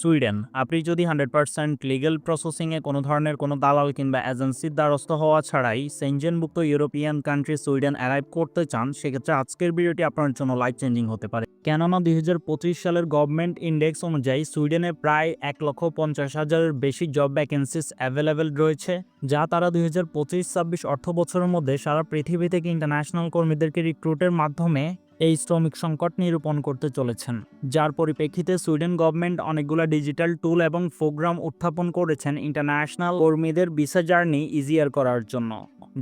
Sweden. আপনি যদি hundred percent legal প্রসেসিংয়ে কোনো ধরনের কোনো দালাল কিংবা এজেন্সির দ্বারস্থ হওয়া ছাড়াই সেনজেনভুক্ত ইউরোপিয়ান কান্ট্রি সুইডেন অ্যারাইভ করতে চান, সেক্ষেত্রে আজকের ভিডিওটি আপনার জন্য লাইফ চেঞ্জিং হতে পারে। কেননা দুই হাজার পঁচিশ সালের গভর্নমেন্ট ইন্ডেক্স অনুযায়ী সুইডেনে প্রায় এক লক্ষ পঞ্চাশ হাজারের বেশি জব ভ্যাকেন্সিস অ্যাভেলেবেল রয়েছে, যা তারা দুই হাজার পঁচিশ ছাব্বিশ অর্থ বছরের মধ্যে সারা পৃথিবী থেকে ইন্টারন্যাশনাল কর্মীদেরকে রিক্রুটের মাধ্যমে এই শ্রমিক সংকট নিরূপণ করতে চলেছেন। যার পরিপ্রেক্ষিতে সুইডেন গভর্নমেন্ট অনেকগুলো ডিজিটাল টুল এবং প্রোগ্রাম উত্থাপন করেছেন ইন্টারন্যাশনাল কর্মীদের ভিসা জার্নি ইজিয়ার করার জন্য।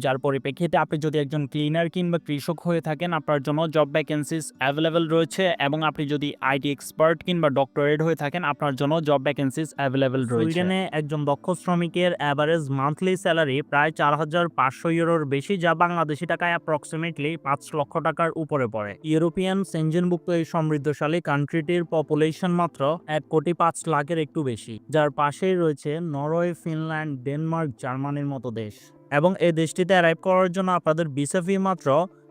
যার পরিপ্রেক্ষিতে আপনি যদি একজন ক্লিনার কিংবা কৃষক হয়ে থাকেন, আপনার জন্য জব ভ্যাকেন্সিস অ্যাভেলেবেল রয়েছে এবং আপনি যদি আইটি এক্সপার্ট কিংবা ডক্টরেট হয়ে থাকেন, আপনার জন্য জব ভ্যাকেন্সিস অ্যাভেলেবেল রয়েছে। সুইডেনে একজন দক্ষ শ্রমিকের অ্যাভারেজ মান্থলি স্যালারি প্রায় চার হাজার পাঁচশো ইউরোর বেশি, যা বাংলাদেশি টাকায় অ্যাপ্রক্সিমেটলি পাঁচ লক্ষ টাকার উপরে পড়ে। ইউরোপিয়ান সেঞ্জনভুক্ত এই সমৃদ্ধশালী কান্ট্রিটির পপুলেশন মাত্র এক কোটি পাঁচ লাখের একটু বেশি, যার পাশেই রয়েছে নরওয়ে, ফিনল্যান্ড, ডেনমার্ক, জার্মানির মতো দেশ। এবং এই দেশটিতে অ্যারাইভ করার জন্য আপনাদের ভিসা ফি মাত্র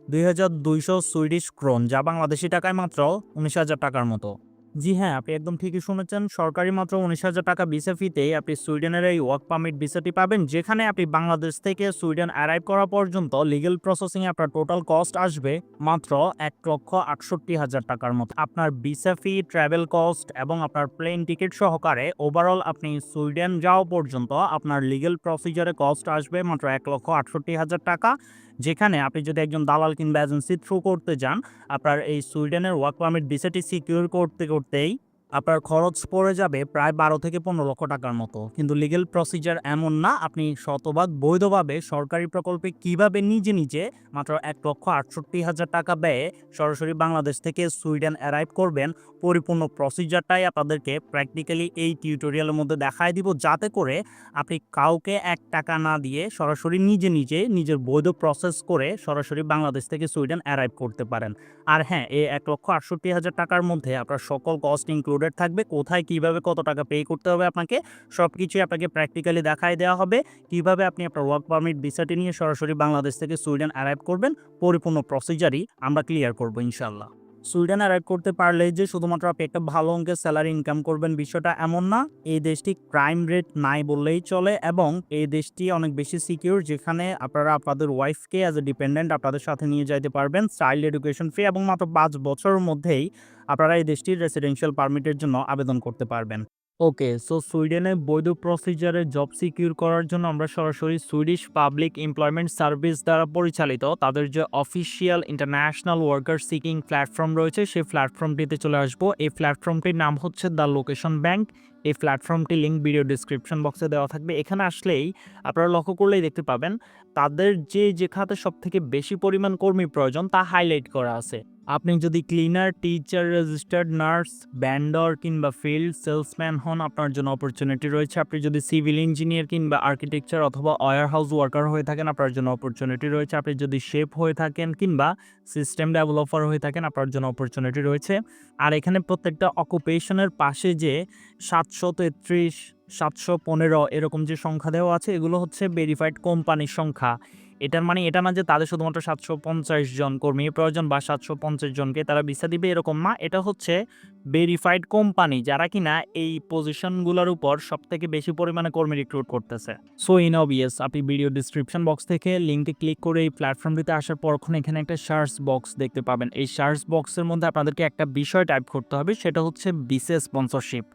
দুই হাজার দুইশো সুইডিশ ক্রোন, যা বাংলাদেশি টাকায় মাত্র উনিশ হাজার টাকার মতো। জি হ্যাঁ আপনি একদম ঠিকই শুনেছেন। সরকারি মাত্র উনিশ হাজার টাকা ভিসা ফিতেই আপনি সুইডেনের এই ওয়ার্ক পারমিট ভিসাটি পাবেন, যেখানে আপনি বাংলাদেশ থেকে সুইডেন অ্যারাইভ করা পর্যন্ত লিগেল প্রসেসিংয়ে আপনার টোটাল কস্ট আসবে মাত্র এক লক্ষ আটষট্টি হাজার টাকার মতো। আপনার ভিসা ফি ট্রাভেল কস্ট এবং আপনার প্লেন টিকিট সহকারে ওভারঅল আপনি সুইডেন যাওয়া পর্যন্ত আপনার লিগেল প্রসিজারে কস্ট আসবে মাত্র এক লক্ষ আটষট্টি হাজার টাকা। যেখানে আপনি যদি একজন দালাল কিংবা এজেন্সি থ্রু করতে যান, আপনার এই সুইডেনের ওয়ার্ক পারমিট ভিসাটি সিকিউর করতে, করতেই আপনার খরচ পড়ে যাবে প্রায় বারো থেকে পনেরো লক্ষ টাকার মতো। কিন্তু লিগেল প্রসিজার এমন না, আপনি শতভাগ বৈধভাবে সরকারি প্রকল্পে কীভাবে নিজে নিজে মাত্র এক লক্ষ আটষট্টি হাজার টাকা ব্যয়ে সরাসরি বাংলাদেশ থেকে সুইডেন অ্যারাইভ করবেন, পরিপূর্ণ প্রসিজারটাই আপনাদেরকে প্র্যাকটিক্যালি এই টিউটোরিয়ালের মধ্যে দেখায় দিব যাতে করে আপনি কাউকে এক টাকা না দিয়ে সরাসরি নিজে নিজে নিজের বৈধ প্রসেস করে সরাসরি বাংলাদেশ থেকে সুইডেন অ্যারাইভ করতে পারেন। আর হ্যাঁ এই এক লক্ষ আটষট্টি হাজার টাকার মধ্যে আপনার সকল কস্ট ইনক্লুডেড থাকবে, কোথায় কীভাবে কত টাকা পে করতে হবে আপনাকে সব কিছুই আপনাকে প্র্যাকটিক্যালি দেখাই দেওয়া হবে। কীভাবে আপনি আপনার ওয়ার্ক পারমিট ভিসাটি নিয়ে সরাসরি বাংলাদেশ থেকে সুইডেন অ্যারাইভ করবেন, পরিপূর্ণ প্রসিজারই আমরা ক্লিয়ার করব ইনশাল্লাহ সুইডেন অ্যারাইভ করতে পারলে যে শুধুমাত্র আপনি একটা ভালো অঙ্কের স্যালারি ইনকাম করবেন বিষয়টা এমন না। এই দেশটি ক্রাইম রেট নাই বললেই চলে এবং এই দেশটি অনেক বেশি সিকিউর যেখানে আপনারা আপনাদের ওয়াইফকে অ্যাজ এ ডিপেন্ডেন্ট আপনাদের সাথে নিয়ে যাইতে পারবেন। চাইল্ড এডুকেশন ফ্রি এবং মাত্র পাঁচ বছরের মধ্যেই আপনারা এই দেশটির রেসিডেন্সিয়াল পারমিটের জন্য আবেদন করতে পারবেন। ওকে সো সুইডেনে বৈধ প্রসিজারে জব সিকিউর করার জন্য আমরা সরাসরি সুইডিশ পাবলিক এমপ্লয়মেন্ট সার্ভিস দ্বারা পরিচালিত তাদের যে official international worker seeking platform রয়েছে, সেই প্ল্যাটফর্মটিতে চলে আসব। এই প্ল্যাটফর্মটির নাম হচ্ছে দ্য লোকেশন ব্যাংক এই প্ল্যাটফর্মটি লিঙ্ক ভিডিও ডিসক্রিপশন বক্সে দেওয়া থাকবে। এখানে আসলেই আপনারা লক্ষ্য করলেই দেখতে পাবেন, তাদের যে যে খাতে সব থেকে বেশি পরিমাণ কর্মী প্রয়োজন তা হাইলাইট করা আছে। আপনি যদি cleaner teacher registered nurse vendor কিংবা ফিল্ড সেলসম্যান হন, আপনার জন্য অপরচুনিটি রয়েছে। আপনি যদি সিভিল ইঞ্জিনিয়ার কিংবা আর্কিটেকচার অথবা ওয়ার হাউস ওয়ার্কার হয়ে থাকেন, আপনার জন্য অপরচুনিটি রয়েছে। আপনি যদি শেপ হয়ে থাকেন কিংবা সিস্টেম ডেভেলপার হয়ে থাকেন, আপনার জন্য অপরচুনিটি রয়েছে। আর এখানে প্রত্যেকটা অকুপেশনের পাশে যে সাতশো তেত্রিশ, সাতশো পনেরো এরকম যে সংখ্যা দেওয়া আছে, এগুলো হচ্ছে ভেরিফাইড কোম্পানির সংখ্যা। এটার মানে এটা না যে তাদের শুধুমাত্র সাতশো পঞ্চাশ জন কর্মী প্রয়োজন বা সাতশো পঞ্চাশ জনকে তারা ভিসা দিবে, এরকম না। এটা হচ্ছে ভেরিফাইড কোম্পানি যারা কিনা এই পজিশনগুলোর উপর সব থেকে বেশি পরিমাণে কর্মী রিক্রুট করতেছে। সো ইন অবভিয়াস আপনি ভিডিও ডিসক্রিপশন বক্স থেকে লিঙ্কে ক্লিক করে এই প্ল্যাটফর্মটিতে আসার পরক্ষণ এখানে একটা সার্চ বক্স দেখতে পাবেন। এই সার্চ বক্সের মধ্যে আপনাদেরকে একটা বিষয় টাইপ করতে হবে, সেটা হচ্ছে বিসিএস স্পন্সরশিপ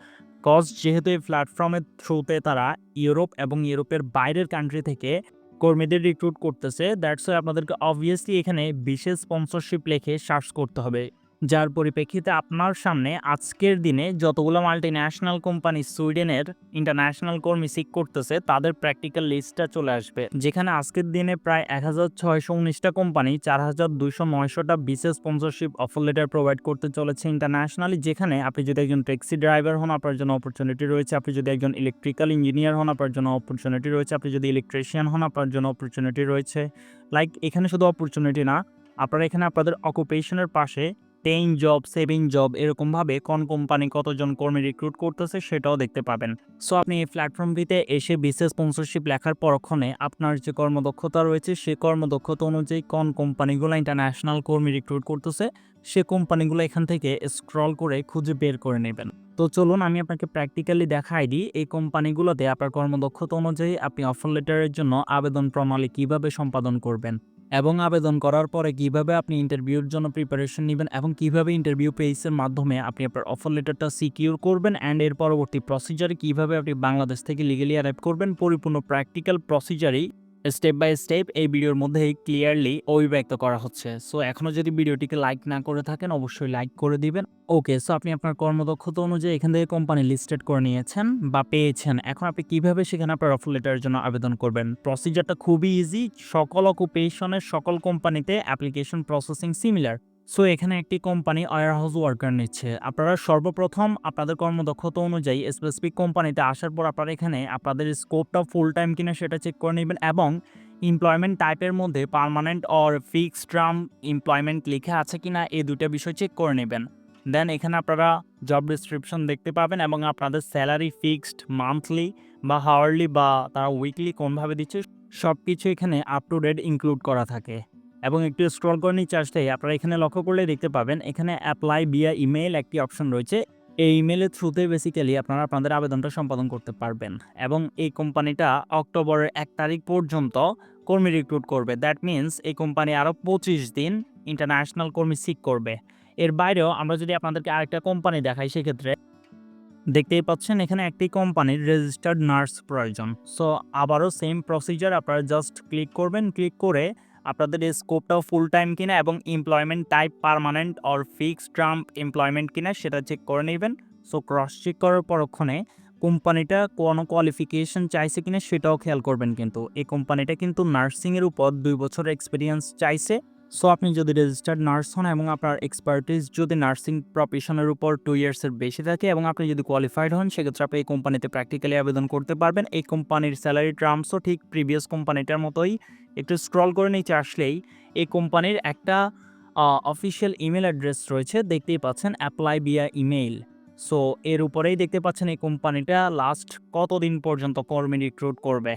কজ যেহেতু এই প্ল্যাটফর্মের থ্রুতে তারা ইউরোপ এবং ইউরোপের বাইরের কান্ট্রি থেকে কর্মীদের রিক্রুট করতেছে দ্যাটস ওয়াই আপনাদেরকে অবভিয়াসলি এখানে বিশেষ স্পন্সরশিপ লেখে সার্চ করতে হবে। যার পরিপ্রেক্ষিতে আপনার সামনে আজকের দিনে যতগুলো মাল্টি ন্যাশনাল কোম্পানি সুইডেনের ইন্টারন্যাশনাল কর্মী সিক করতেছে, তাদের প্র্যাকটিক্যাল লিস্টটা চলে আসবে। যেখানে আজকের দিনে প্রায় এক হাজার ছয়শো উনিশটা কোম্পানি চার হাজার দুইশো নয়শোটা বিশেষ স্পন্সরশিপ অফার লেটার প্রোভাইড করতে চলেছে ইন্টারন্যাশনালি যেখানে আপনি যদি একজন ট্যাক্সি ড্রাইভার হন, আপনার জন্য অপরচুনিটি রয়েছে। আপনি যদি একজন ইলেকট্রিক্যাল ইঞ্জিনিয়ার হন, আপনার জন্য অপরচুনিটি রয়েছে। আপনি যদি ইলেকট্রিশিয়ান হন, আপনার জন্য অপরচুনিটি রয়েছে। লাইক এখানে শুধু অপরচুনিটি না, আপনারা এখানে আপনাদের অকুপেশনের পাশে পেইং জব সেভিং জব এরকমভাবে কোন কোম্পানি কতজন কর্মী রিক্রুট করতেছে সেটাও দেখতে পাবেন। সো আপনি এই প্ল্যাটফর্মটিতে এসে বিশেষ স্পন্সরশিপ লেখার পরক্ষণে আপনার যে কর্মদক্ষতা রয়েছে, সে কর্মদক্ষতা অনুযায়ী কোন কোম্পানিগুলো ইন্টারন্যাশনাল কর্মী রিক্রুট করতেছে, সে কোম্পানিগুলো এখান থেকে স্ক্রল করে খুঁজে বের করে নেবেন। তো চলুন, আমি আপনাকে প্র্যাকটিক্যালি দেখাই দিই এই কোম্পানিগুলোতে আপনার কর্মদক্ষতা অনুযায়ী আপনি অফার লেটারের জন্য আবেদন প্রণালী কীভাবে সম্পাদন করবেন। এবং আবেদন করার পরে কীভাবে আপনি ইন্টারভিউর জন্য প্রিপারেশন নেবেন এবং কীভাবে ইন্টারভিউ পেজের মাধ্যমে আপনি আপনার অফার লেটারটা সিকিউর করবেন অ্যান্ড এর পরবর্তী প্রসিজারে কীভাবে আপনি বাংলাদেশ থেকে লিগেলি অ্যারাইভ করবেন, পরিপূর্ণ প্র্যাকটিক্যাল প্রসিজারই স্টেপ বাই স্টেপ এই ভিডিওর মধ্যে ক্লিয়ারলি অভিব্যক্ত করা হচ্ছে। সো এখনও যদি ভিডিওটিকে লাইক না করে থাকেন, অবশ্যই লাইক করে দিবেন। ওকে সো আপনি আপনার কর্মদক্ষতা অনুযায়ী এখান থেকে কোম্পানি লিস্টেড করে নিয়েছেন বা পেয়েছেন। এখন আপনি কীভাবে সেখানে আপনার অফার লেটারের জন্য আবেদন করবেন? প্রসিজারটা খুবই ইজি সকল অকুপেশনের সকল কোম্পানিতে অ্যাপ্লিকেশন প্রসেসিং সিমিলার সো এখানে একটি কোম্পানি ওয়ার হাউস ওয়ার্কার নিচ্ছে। আপনারা সর্বপ্রথম আপনাদের কর্মদক্ষতা অনুযায়ী স্পেসিফিক কোম্পানিতে আসার পর আপনারা এখানে আপনাদের স্কোপটা ফুল টাইম কিনা সেটা চেক করে নেবেন এবং এমপ্লয়মেন্ট টাইপের মধ্যে permanent or fixed term employment লিখে আছে কিনা এই দুটো বিষয় চেক করে নেবেন। দেন এখানে আপনারা জব ডিসক্রিপশন দেখতে পাবেন এবং আপনাদের স্যালারি ফিক্সড মান্থলি বা হাওয়ারলি বা তারা উইকলি কোনভাবে দিচ্ছে সব কিছু এখানে আপ টু ডেট ইনক্লুড করা থাকে। এবং একটু স্ক্রল করে নিচে আসতেই আপনারা এখানে লক্ষ্য করলে দেখতে পাবেন, এখানে অ্যাপ্লাই বিয়া ইমেল একটি অপশন রয়েছে। এই ইমেলের থ্রুতে বেসিক্যালি আপনারা আপনাদের আবেদনটা সম্পাদন করতে পারবেন এবং এই কোম্পানিটা অক্টোবরের এক তারিখ পর্যন্ত কর্মী রিক্রুট করবে। দ্যাট মিন্স এই কোম্পানি আরও পঁচিশ দিন ইন্টারন্যাশনাল কর্মী সিক করবে। এর বাইরেও আমরা যদি আপনাদেরকে আরেকটা কোম্পানি দেখাই, সেক্ষেত্রে দেখতেই পাচ্ছেন, এখানে একটি কোম্পানির রেজিস্টার্ড নার্স প্রয়োজন। সো আবারও সেম প্রসিজার আপনারা জাস্ট ক্লিক করবেন ক্লিক করে আপনাদের এই স্কোপটাও ফুল টাইম কিনা এবং employment type permanent or fixed term employment কিনা সেটা চেক করে নেবেন। সো ক্রস চেক করার পরক্ষণে কোম্পানিটা কোনো কোয়ালিফিকেশন চাইছে কিনা সেটাও খেয়াল করবেন কিন্তু। এই কোম্পানিটা কিন্তু নার্সিংয়ের উপর দুই বছর এক্সপিরিয়েন্স চাইছে। সো আপনি যদি রেজিস্টার্ড নার্স হন এবং আপনার এক্সপার্টিস যদি নার্সিং প্রফেশনের উপর টু ইয়ার্সের বেশি থাকে এবং আপনি যদি কোয়ালিফাইড হন, সেক্ষেত্রে আপনি এই কোম্পানিতে প্র্যাকটিক্যালি আবেদন করতে পারবেন। এই কোম্পানির স্যালারি টার্মসও ঠিক প্রিভিয়াস কোম্পানিটার মতোই একটু স্ক্রল করে নিচে আসলেই এই কোম্পানির একটা অফিসিয়াল ইমেল অ্যাড্রেস রয়েছে, দেখতেই পাচ্ছেন অ্যাপ্লাই বিয়া ইমেইল সো এর উপরেই দেখতে পাচ্ছেন এই কোম্পানিটা লাস্ট কতদিন পর্যন্ত কর্মী রিক্রুট করবে।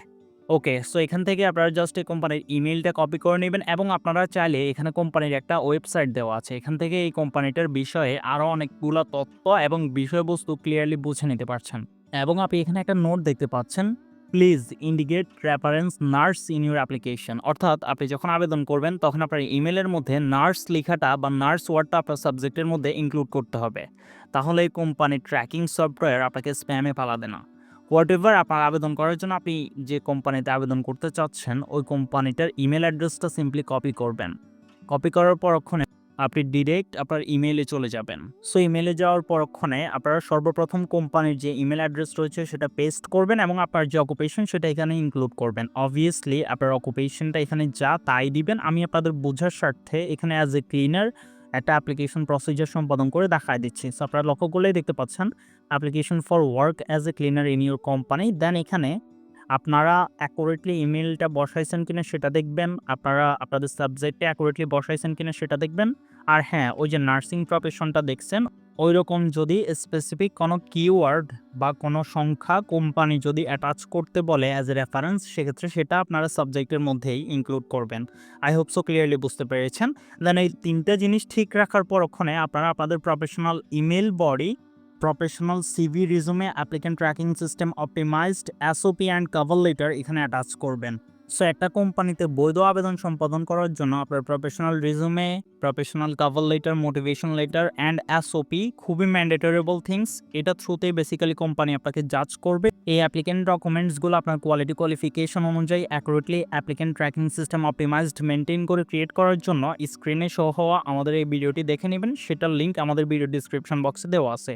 ওকে সো এখান থেকে আপনারা জাস্ট এই কোম্পানির ইমেলটা কপি করে নেবেন এবং আপনারা চাইলে এখানে কোম্পানির একটা ওয়েবসাইট দেওয়া আছে। এখান থেকে এই কোম্পানিটার বিষয়ে আরও অনেকগুলো তথ্য এবং বিষয়বস্তু ক্লিয়ারলি বুঝে নিতে পারছেন। এবং আপনি এখানে একটা নোট দেখতে পাচ্ছেন please indicate reference nurse in your application অর্থাৎ আপনি যখন আবেদন করবেন, তখন আপনার ইমেলের মধ্যে নার্স লেখাটা বা নার্স ওয়ার্ডটা আপনার সাবজেক্টের মধ্যে ইনক্লুড করতে হবে। তাহলে এই কোম্পানির ট্র্যাকিং সফটওয়্যার আপনাকে স্প্যামে পালাবে না। হোয়াট এভার আপনার আবেদন করার জন্য আপনি যে কোম্পানিতে আবেদন করতে চাচ্ছেন, ওই কোম্পানিটার ইমেল অ্যাড্রেসটা সিম্পলি কপি করবেন। কপি করার পরক্ষণে আপনি ডিরেক্ট আপনার ইমেইলে চলে যাবেন। সো ইমেলে যাওয়ার পরক্ষণে আপনারা সর্বপ্রথম কোম্পানির যে ইমেল অ্যাড্রেস রয়েছে, সেটা পেস্ট করবেন এবং আপনার যে অকুপেশন সেটা এখানে ইনক্লুড করবেন। অবভিয়াসলি আপনার অকুপেশনটা এখানে যা, তাই দিবেন। আমি আপনাদের বোঝার স্বার্থে এখানে অ্যাজ এ ক্লিনার একটা অ্যাপ্লিকেশন প্রসিজার সম্পাদন করে দেখায় দিচ্ছি। সো আপনারা লক্ষ্য করলেই দেখতে পাচ্ছেন application for work as a cleaner in your company then এখানে আপনারা অ্যাকুরেটলি ইমেলটা বসাইছেন কিনা সেটা দেখবেন, আপনারা আপনাদের সাবজেক্টে অ্যাকুরেটলি বসাইছেন কিনা সেটা দেখবেন, আর হ্যাঁ ওই যে নার্সিং প্রফেশনটা দেখছেন ওই রকম যদি স্পেসিফিক কোনো কিওয়ার্ড বা কোনো সংখ্যা কোম্পানি যদি অ্যাটাচ করতে বলে অ্যাজ এ রেফারেন্স সেক্ষেত্রে সেটা আপনারা সাবজেক্টের মধ্যেই ইনক্লুড করবেন। আই হোপ সো ক্লিয়ারলি বুঝতে পেরেছেন। দেন এই তিনটা জিনিস ঠিক রাখার পরক্ষণে আপনারা আপনাদের professional email body professional CV resume applicant tracking system optimised SOP and cover letter এখানে অ্যাটাচ করবেন। সো একটা কোম্পানিতে বৈধ আবেদন সম্পাদন করার জন্য আপনার professional resume professional cover letter motivation letter and SOP খুবই ম্যান্ডেটরেবল থিংস এটা থ্রুতেই বেসিক্যালি কোম্পানি আপনাকে জাজ করবে। এই অ্যাপ্লিকেন্ট ডকুমেন্টসগুলো আপনার কোয়ালিটি কোয়ালিফিকেশন অনুযায়ী accurately applicant tracking system optimised maintain করে ক্রিয়েট করার জন্য স্ক্রিনে শো হওয়া আমাদের এই ভিডিওটি দেখে নেবেন। সেটার লিঙ্ক আমাদের ভিডিও ডিসক্রিপশন বক্সে দেওয়া আছে।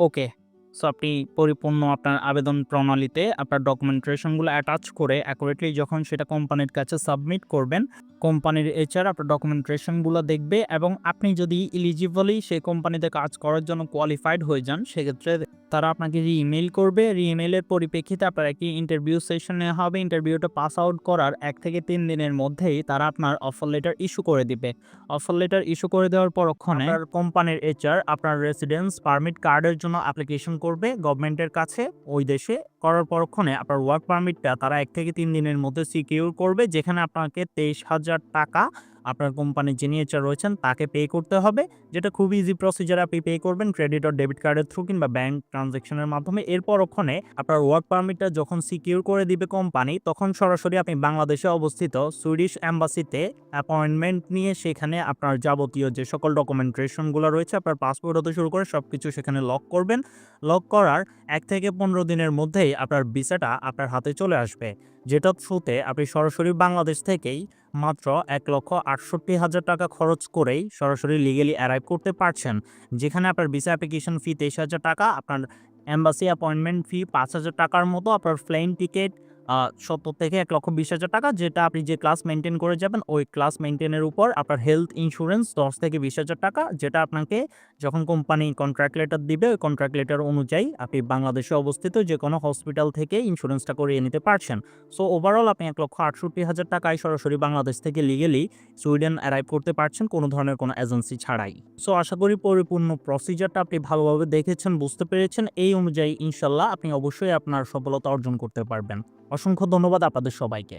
ওকে সো আপনি পরিপূর্ণ আপনার আবেদন প্রণালীতে আপনার ডকুমেন্টেশনগুলো অ্যাটাচ করে অ্যাকুরেটলি যখন সেটা কোম্পানির কাছে সাবমিট করবেন কোম্পানির এইচআর আপনার ডকুমেন্টেশনগুলো দেখবে এবং আপনি যদি ইলিজিবলি সেই কোম্পানিতে কাজ করার জন্য কোয়ালিফাইড হয়ে যান সেক্ষেত্রে তারা আপনাকে রি ইমেল করবে। রি ইমেলের পরিপ্রেক্ষিতে আপনার একটি ইন্টারভিউ সেশনে হবে। ইন্টারভিউটা পাস আউট করার এক থেকে তিন দিনের মধ্যেই তারা আপনার অফার লেটার ইস্যু করে দিবে। অফার লেটার ইস্যু করে দেওয়ার পরক্ষণে কোম্পানির এইচআর আপনার রেসিডেন্স পারমিট কার্ডের জন্য অ্যাপ্লিকেশন করবে। গভর্নমেন্টের কাছে ওই দেশে করার পরক্ষণে আপনার ওয়ার্ক পারমিটটা তারা এক থেকে তিন দিনের মধ্যে সিকিউর করবে, যেখানে আপনাকে তেইশ হাজার টাকা আপনার কোম্পানির যিনি এইচআর রয়েছেন, তাকে পে করতে হবে। যেটা খুব ইজি প্রসিজার আপনি পে করবেন ক্রেডিট আর ডেবিট কার্ডের থ্রু কিংবা ব্যাংক ট্রানজ্যাকশনের মাধ্যমে। এরপর ওখানে আপনার ওয়ার্ক পারমিটটা যখন সিকিউর করে দিবে কোম্পানি তখন সরাসরি আপনি বাংলাদেশে অবস্থিত সুইডিশ অ্যাম্বাসিতে অ্যাপয়েন্টমেন্ট নিয়ে সেখানে আপনার যাবতীয় যে সকল ডকুমেন্টেশনগুলো রয়েছে, আপনার পাসপোর্ট হতে শুরু করে সব কিছু সেখানে লক করবেন। লক করার এক থেকে পনেরো দিনের মধ্যেই আপনার ভিসাটা আপনার হাতে চলে আসবে। যেটার থ্রুতে আপনি সরাসরি বাংলাদেশ থেকেই মাত্র এক লক্ষ আটষট্টি হাজার টাকা খরচ করেই সরাসরি লিগেলি অ্যারাইভ করতে পারছেন। যেখানে আপনার ভিসা অ্যাপ্লিকেশন ফি তেইশ হাজার টাকা, আপনার অ্যাম্বাসি অ্যাপয়েন্টমেন্ট ফি পাঁচ হাজার টাকার মতো, আপনার প্লেন টিকিট সত্তর থেকে এক লক্ষ বিশ হাজার টাকা, যেটা আপনি যে ক্লাস মেনটেন করে যাবেন, ওই ক্লাস মেনটেনের উপর আপনার হেলথ ইন্স্যুরেন্স দশ থেকে বিশ হাজার টাকা, যেটা আপনাকে যখন কোম্পানি কন্ট্রাক্ট লেটার দিবে, ওই কন্ট্রাক্ট লেটার অনুযায়ী আপনি বাংলাদেশে অবস্থিত যে কোনো হসপিটাল থেকে ইন্স্যুরেন্সটা করিয়ে নিতে পারছেন। সো ওভারঅল আপনি এক লক্ষ আটষট্টি হাজার টাকায় সরাসরি বাংলাদেশ থেকে লিগেলি সুইডেন অ্যারাইভ করতে পারছেন, কোনো ধরনের কোনো এজেন্সি ছাড়াই। সো আশা করি পরিপূর্ণ প্রসিজারটা আপনি ভালোভাবে দেখেছেন, বুঝতে পেরেছেন। এই অনুযায়ী ইনশাল্লাহ আপনি অবশ্যই আপনার সফলতা অর্জন করতে পারবেন। অসংখ্য ধন্যবাদ আপনাদের সবাইকে।